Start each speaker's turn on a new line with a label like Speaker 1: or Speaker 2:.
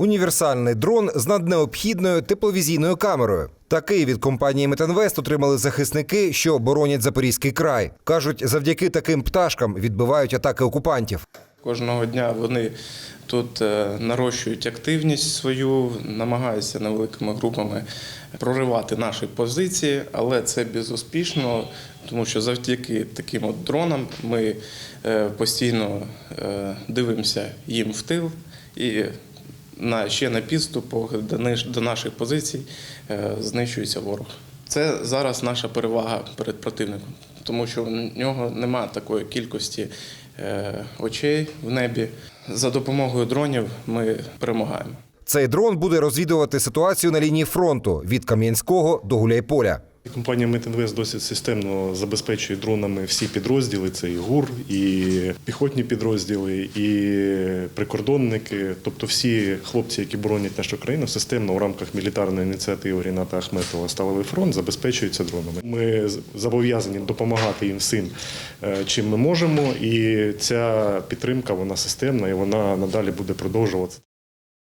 Speaker 1: Універсальний дрон з наднеобхідною тепловізійною камерою. Такий від компанії Метинвест отримали захисники, що боронять Запорізький край. кажуть, завдяки таким пташкам відбивають атаки окупантів.
Speaker 2: Кожного дня вони тут е, нарощують активність свою, намагаються невеликими групами проривати наші позиції, але це безуспішно, тому що завдяки таким от дронам ми е, постійно е, дивимося їм в тил і на, ще на підступах до, наших позицій е, знищується ворог. Це зараз наша перевага перед противником, тому що в нього немає такої кількості е, очей в небі. За допомогою дронів ми перемагаємо.
Speaker 1: Цей дрон буде розвідувати ситуацію на лінії фронту від Кам'янського до Гуляйполя.
Speaker 3: Компанія Метинвест досить системно забезпечує дронами всі підрозділи. Це і ГУР, і піхотні підрозділи, і прикордонники. Тобто всі хлопці, які боронять нашу країну, системно у рамках мілітарної ініціативи Ріната Ахметова Сталевий фронт забезпечуються дронами. Ми зобов'язані допомагати їм всім, е, чим ми можемо. І ця підтримка вона системна і вона надалі буде продовжуватися.